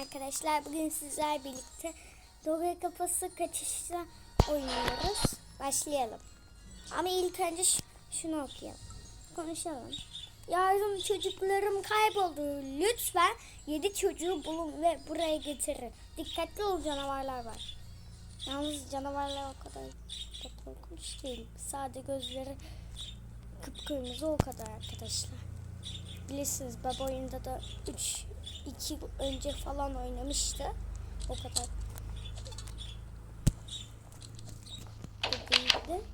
arkadaşlar. Bugün sizler birlikte Dora Kafası Kaçışta oynuyoruz. Başlayalım. Ama ilk önce şunu okuyalım. Konuşalım. Yardım çocuklarım kayboldu. Lütfen yedi çocuğu bulun ve buraya getirin. Dikkatli ol canavarlar var. Yalnız canavarlar o kadar da korkunç değil. Sade gözleri kıpkırmızı o kadar arkadaşlar. Bilirsiniz baba oyunda da 3 2 önce falan oynamıştı. O kadar. da değildi.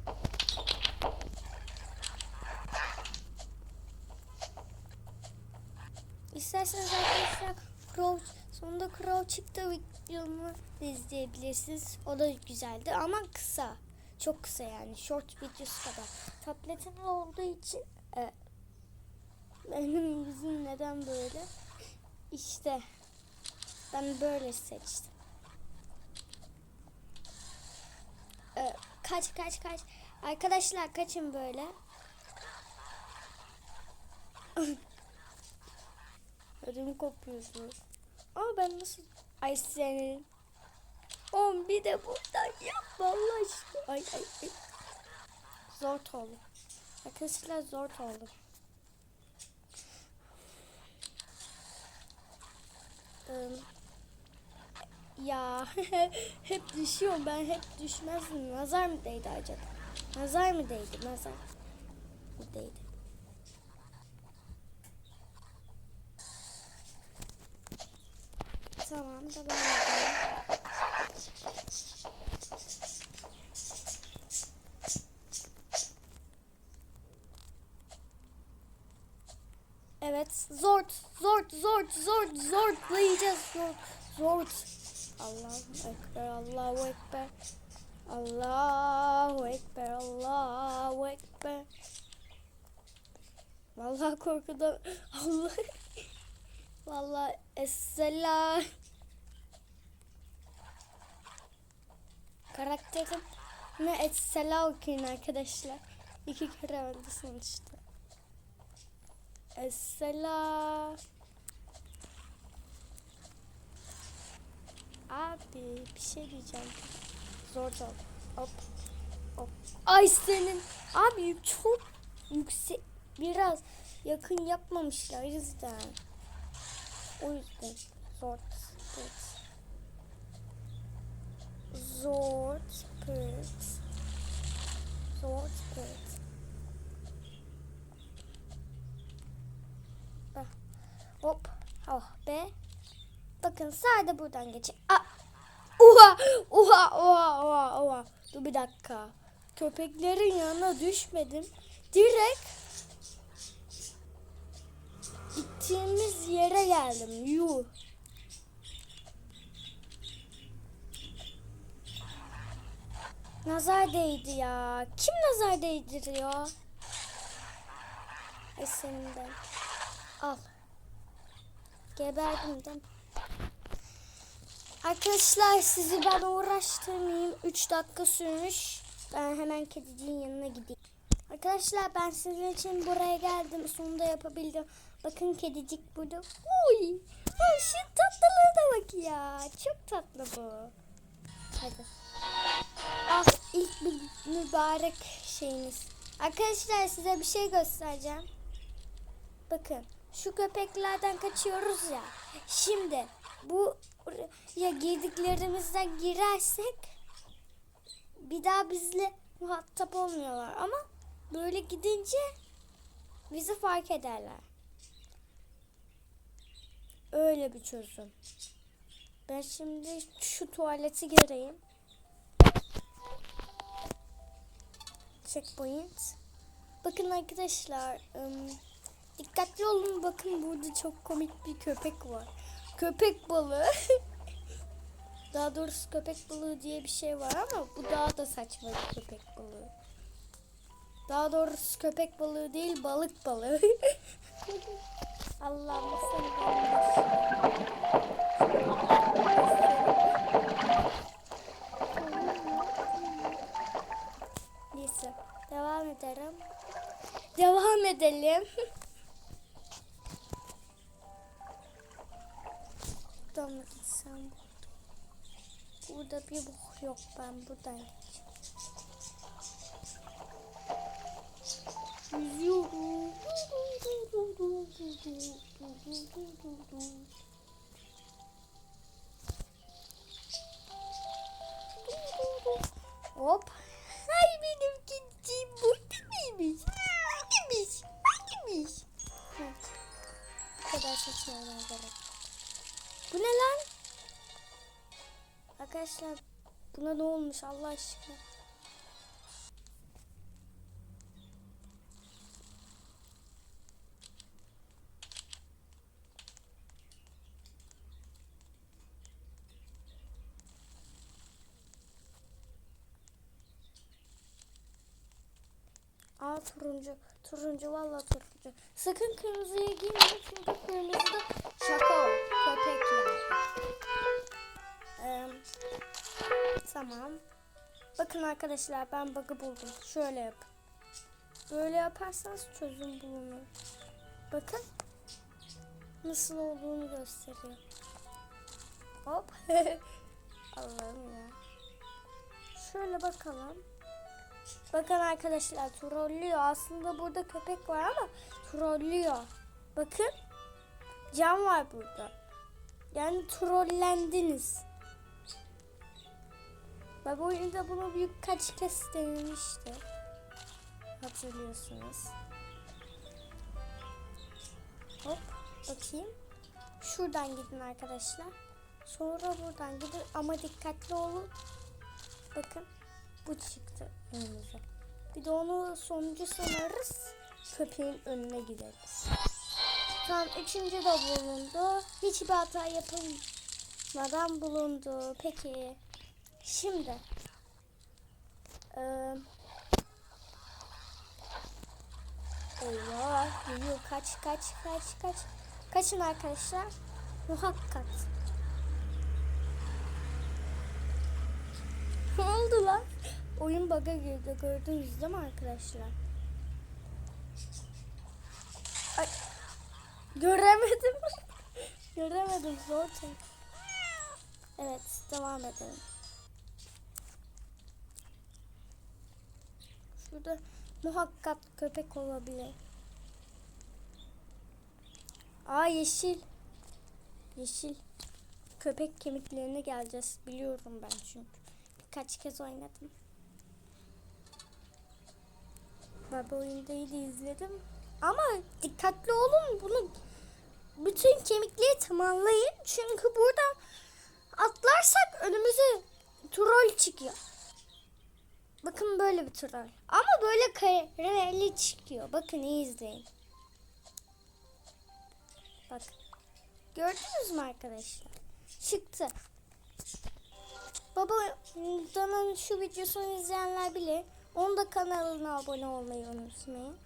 İsterseniz arkadaşlar Crow, sonunda Crow çıktı videomu izleyebilirsiniz. O da güzeldi ama kısa. Çok kısa yani. Short videosu kadar. Tabletim olduğu için e, benim yüzüm neden böyle? İşte ben böyle seçtim. Ee, kaç kaç kaç. Arkadaşlar kaçın böyle. Ödümü kopuyorsunuz. Ama ben nasıl... Ay senin. On bir de buradan yapma Allah aşkına. Ay ay ay. Zor oldu. Arkadaşlar zor oldu. Ya hep düşüyorum ben hep düşmezdim. Nazar mı değdi acaba? Nazar mı değdi? Nazar mı değdi? Tamam da Evet. Zort, zort, zort, zort, zortlayacağız. Zort, zort. Allahu Ekber, Allahu Ekber. Allahu Ekber, Allahu Ekber. Vallahi korkudan Allah. Vallahi esselam. Karakterim ne esselam okuyun arkadaşlar. İki kere öldü sonuçta. Esselam. Abi bir şey diyeceğim. Zor zor. Hop. Hop. Ay senin. Abi çok yüksek. Biraz yakın yapmamışlar yüzden. O yüzden zor. Pırt. Zor. Pırt. Zor. Bak. Hop. Oh be. Bakın sadece buradan geçin. Aa. Oha. Oha. Oha. Oha. Oha. Dur bir dakika. Köpeklerin yanına düşmedim. Direkt gittiğimiz yere geldim. Yuh. Nazar değdi ya. Kim nazar değdiriyor? De. Al. Geberdim değil? Arkadaşlar sizi ben uğraştırmayayım. 3 dakika sürmüş. Ben hemen kediciğin yanına gideyim. Arkadaşlar ben sizin için buraya geldim. Sonunda yapabildim. Bakın kedicik burada. Uy. Ay, şu tatlılığına bak ya. Çok tatlı bu. Hadi. Ah ilk bir mübarek şeyiniz. Arkadaşlar size bir şey göstereceğim. Bakın şu köpeklerden kaçıyoruz ya. Şimdi bu ya girdiklerimizden girersek bir daha bizle muhatap olmuyorlar ama böyle gidince bizi fark ederler. Öyle bir çözüm. Ben şimdi şu tuvaleti gireyim. Checkpoint. Bakın arkadaşlar. ım, dikkatli olun. Bakın burada çok komik bir köpek var. Köpek balığı. daha doğrusu köpek balığı diye bir şey var ama bu daha da saçma bir köpek balığı. Daha doğrusu köpek balığı değil balık balığı. Allah'ım seni Neyse devam ederim. Devam edelim. Gitsem? Burada bir bok yok ben buradan. Yüzüyorum. Hop. Ay benim gideceğim burada mıymış? Hangimiz? Hangimiz? Evet. Bu kadar seçmemem gerek. Bu ne lan? Arkadaşlar buna ne olmuş Allah aşkına? Aa turuncu. Turuncu valla turuncu. Sakın kırmızıya girmeyin çünkü kırmızıda şaka o. Köpek yani. Tamam. Bakın arkadaşlar ben bug'ı buldum. Şöyle yap. Böyle yaparsanız çözüm bulunur. Bakın. Nasıl olduğunu gösteriyor. Hop. Allah'ım ya. Şöyle bakalım. Bakın arkadaşlar trollüyor. Aslında burada köpek var ama trollüyor. Bakın. Cam var burada. Yani trollendiniz. Ben bu oyunda bunu birkaç kez denemişti. Hatırlıyorsunuz. Hop bakayım. Şuradan gidin arkadaşlar. Sonra buradan gidin ama dikkatli olun. Bakın bu çıktı önümüze. Bir de onu sonuncu sanarız. Köpeğin önüne gideriz. Tamam üçüncü de bulundu. Hiçbir hata yapılmadan bulundu. Peki. Şimdi. Geliyor kaç kaç kaç kaç. Kaçın arkadaşlar. Muhakkak. Ne oldu lan? Oyun bug'a girdi gördünüz değil mi arkadaşlar? Göremedim. Göremedim zaten. Evet devam edelim. Şurada muhakkak köpek olabilir. Aa yeşil. Yeşil. Köpek kemiklerine geleceğiz. Biliyorum ben çünkü. Birkaç kez oynadım. Baba oyunda iyi de izledim. Ama dikkatli olun bunu bütün kemikleri tamamlayın. Çünkü buradan atlarsak önümüze troll çıkıyor. Bakın böyle bir troll. Ama böyle kareli çıkıyor. Bakın iyi izleyin. Bak. Gördünüz mü arkadaşlar? Çıktı. Babamın şu videosunu izleyenler bilir. Onun da kanalına abone olmayı unutmayın.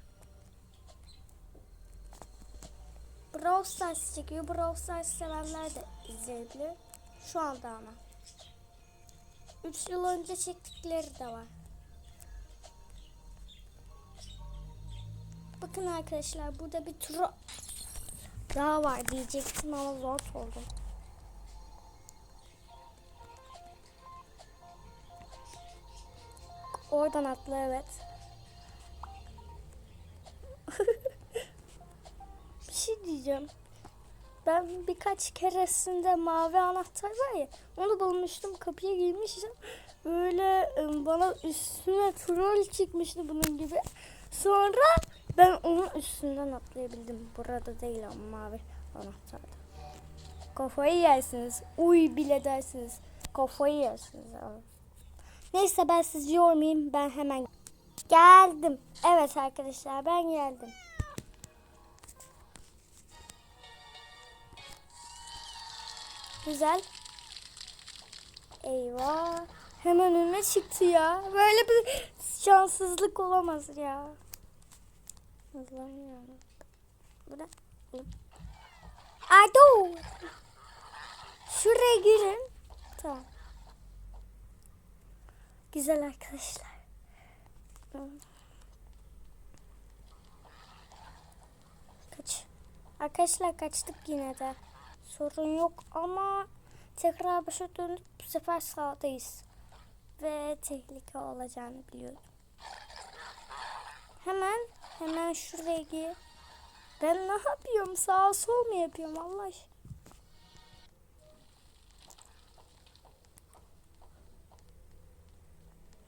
Brawl Stars çekiyor. Brawl Stars sevenler de izleyebilir. Şu anda ama. 3 yıl önce çektikleri de var. Bakın arkadaşlar burada bir tro daha var diyecektim ama zor oldum. Oradan atla evet. bir şey diyeceğim. Ben birkaç keresinde mavi anahtar var ya onu bulmuştum kapıya girmiştim. Böyle ım, bana üstüne troll çıkmıştı bunun gibi. Sonra ben onun üstünden atlayabildim. Burada değil ama mavi anahtarda. Kafayı yersiniz. Uy bile dersiniz. Kafayı yersiniz abi. Neyse ben sizi yormayayım. Ben hemen geldim. Evet arkadaşlar ben geldim. Güzel. Eyvah. Hemen önüme çıktı ya. Böyle bir şanssızlık olamaz ya. Bu ne? Ado. Şuraya girin. Tamam. Güzel arkadaşlar. Kaç. Arkadaşlar kaçtık yine de. Sorun yok ama tekrar başa dönüp bu sefer sağdayız. Ve tehlike olacağını biliyordum. Hemen hemen şuraya gir. Ben ne yapıyorum? Sağ sol mu yapıyorum Allah aşkına?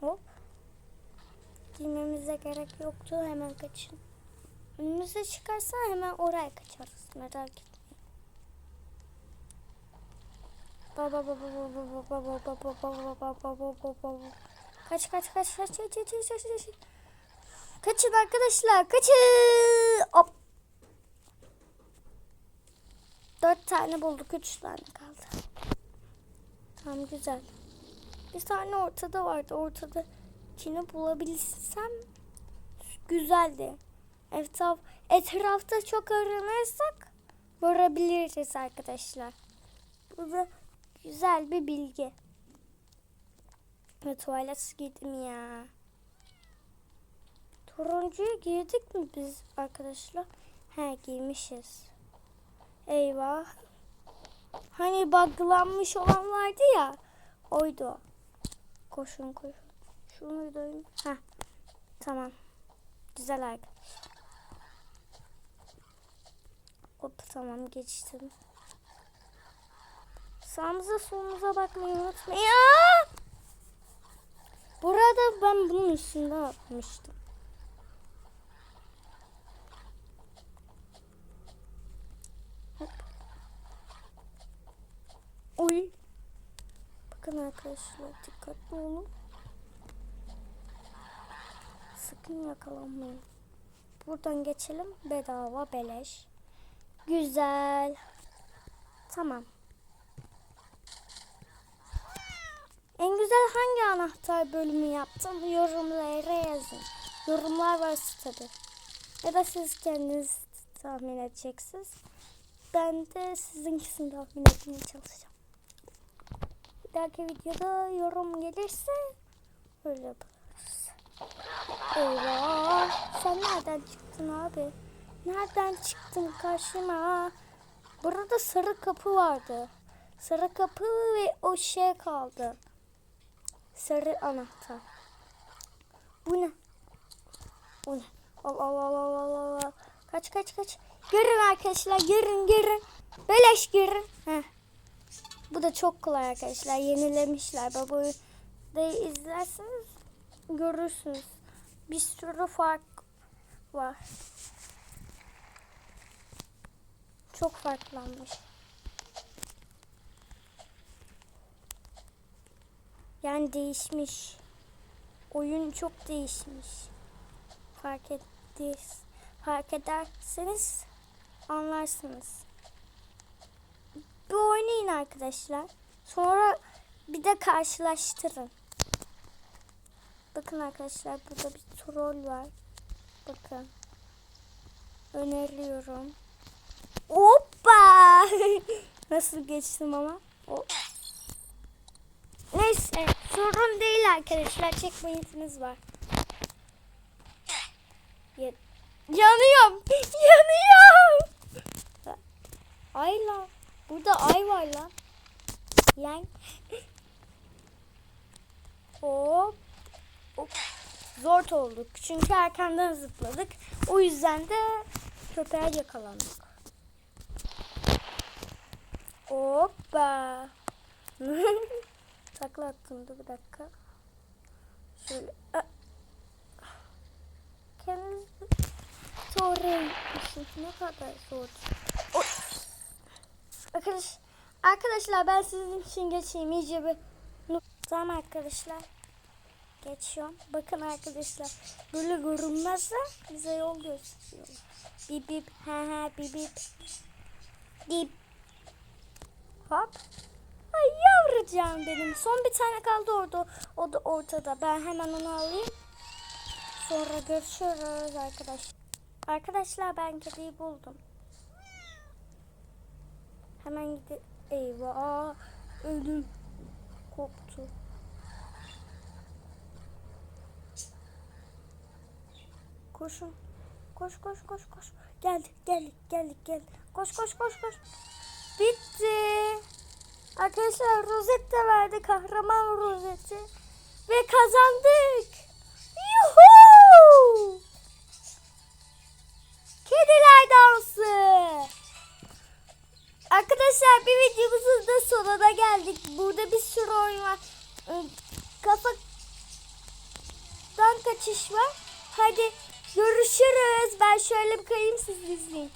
Hop. Girmemize gerek yoktu. Hemen kaçın. Önümüze çıkarsa hemen oraya kaçarız. Merak etmeyin. Kaç kaç kaç kaç kaç kaç kaç kaç kaç. Kaçın arkadaşlar kaçın. Hop. Dört tane bulduk. Üç tane kaldı. Tamam güzel. Bir tane ortada vardı. Ortada kini bulabilsem güzeldi. Etraf, etrafta çok aranırsak vurabiliriz arkadaşlar. Bu da güzel bir bilgi. Ve tuvalet giydim ya. Turuncuya girdik mi biz arkadaşlar? He giymişiz. Eyvah. Hani buglanmış olan vardı ya. Oydu. Koşun koşun. Şunu da Heh. Tamam. Güzel arkadaş. Hop tamam geçtim. Sağımıza solumuza bakmayı unutmayın. Ya! Burada ben bunun üstünde atmıştım. Hop. Oy. Bakın arkadaşlar dikkatli olun. Sakın yakalanmayın. Buradan geçelim. Bedava beleş. Güzel. Tamam. En güzel hangi anahtar bölümü yaptım? Yorumlara yazın. Yorumlar varsa tabi. Ya da siz kendiniz tahmin edeceksiniz. Ben de sizinkisini tahmin etmeye çalışacağım. Bir dahaki videoda yorum gelirse öyle yaparız. Eyvah! Sen nereden çıktın abi? Nereden çıktın karşıma? Burada sarı kapı vardı. Sarı kapı ve o şey kaldı. Sarı anahtar. Bu ne? Bu ne? Al al al al al al. Kaç kaç kaç. Girin arkadaşlar girin girin. Beleş girin. Heh. Bu da çok kolay arkadaşlar. Yenilemişler. Babayı da izlerseniz görürsünüz. Bir sürü fark var. Çok farklanmış. Yani değişmiş. Oyun çok değişmiş. Fark ettiniz. Fark ederseniz anlarsınız. Bir oynayın arkadaşlar. Sonra bir de karşılaştırın. Bakın arkadaşlar burada bir troll var. Bakın. Öneriyorum. Hoppa! Nasıl geçtim ama? O... Neyse arkadaşlar. Checkpoint'imiz var. Ya- Yanıyorum. Yanıyorum. Ay lan. Burada ay var lan. Yan. Hop. Hop. Zor olduk. Çünkü erkenden zıpladık. O yüzden de köpeğe yakalandık. Hoppa. Takla attım dur bir dakika. Şöyle. Kendiniz sonra Ne kadar zor. Arkadaş, arkadaşlar ben sizin için geçeyim iyice bir. Tamam arkadaşlar. Geçiyorum. Bakın arkadaşlar. Böyle görünmezse bize yol gösteriyorlar. Bip bip. Ha ha bip bip. Bip. Hop. Ay yavrucağım benim. Son bir tane kaldı orada. O da ortada. Ben hemen onu alayım. Sonra görüşürüz arkadaşlar. Arkadaşlar ben kediyi buldum. Hemen gidip eyvah ödüm koptu. Koşun. Koş koş koş koş. Geldik geldik geldik geldik. Koş koş koş koş. Bitti. Arkadaşlar rozet de verdi. Kahraman rozeti. Ve kazandık. Yuhuu! Kediler dansı. Arkadaşlar bir videomuzun da sonuna geldik. Burada bir sürü oyun var. Ee, Kafadan kaçış var. Hadi görüşürüz. Ben şöyle bir kayayım siz izleyin.